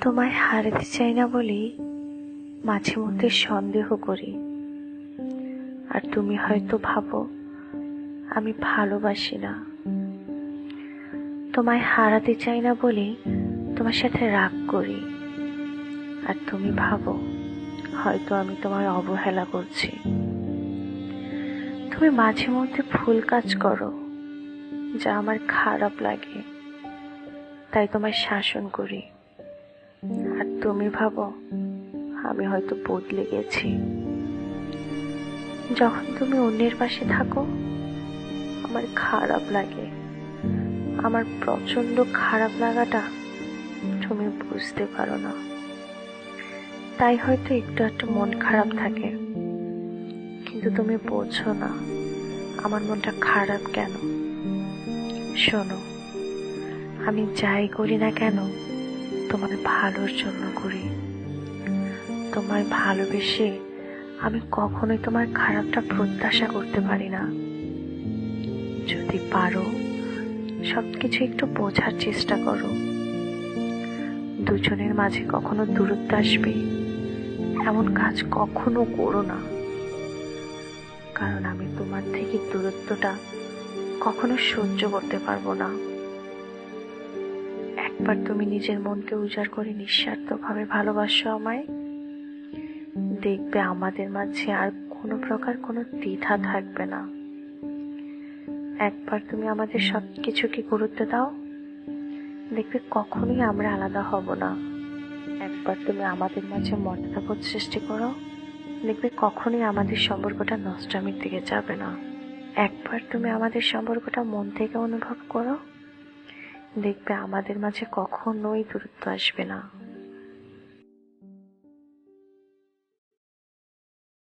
তোমায় হারাতে চাই না বলেই মাঝে মধ্যে সন্দেহ করি। আর তুমি হয়তো ভাবো, আমি ভালোবাসি না। তোমায় হারাতে চাই না বলে তোমার সাথে রাগ করি। আর তুমি ভাবো, হয়তো আমি তোমার অবহেলা করছি। তুমি মাঝে মধ্যে ভুল কাজ করো, যা আমার খারাপ লাগে, তাই তোমায় শাসন করি। তুমি ভাবো, আমি হয়তো বদলে গেছি। যখন তুমি অন্যের পাশে থাকো, আমার খারাপ লাগে। আমার প্রচণ্ড খারাপ লাগাটা তুমি বুঝতে পারো না। তাই হয়তো একটু একটু মন খারাপ থাকে। কিন্তু তুমি বোঝো না, আমার মনটা খারাপ কেন? শোনো, আমি যাই করি না কেন তোমার ভালোর জন্য করি। তোমায় ভালোবেসে আমি কখনোই তোমার খারাপটা প্রত্যাশা করতে পারি না। যদি পারো সব কিছু একটু বোঝার চেষ্টা করো। দুজনের মাঝে কখনো দূরত্ব আসবে, এমন কাজ কখনো করো না। কারণ আমি তোমার থেকে দূরত্বটা কখনো সহ্য করতে পারব না। একবার তুমি নিজের মনকে উজাড় করে নিঃস্বার্থভাবে ভালোবাসো আমায়। দেখবে আমাদের মাঝে আর কোনো প্রকার কোনো দ্বিধা থাকবে না। একবার তুমি আমাদের সব কিছুকে গুরুত্ব দাও। দেখবে কখনোই আমরা আলাদা হব না। একবার তুমি আমাদের মাঝে মর্যাদাবোধ সৃষ্টি করো। দেখবে কখনোই আমাদের সম্পর্কটা নষ্টামির দিকে যাবে না। একবার তুমি আমাদের সম্পর্কটা মন থেকে অনুভব করো। দেখবে আমাদের মাঝে কখনোই দূরত্ব আসবে না।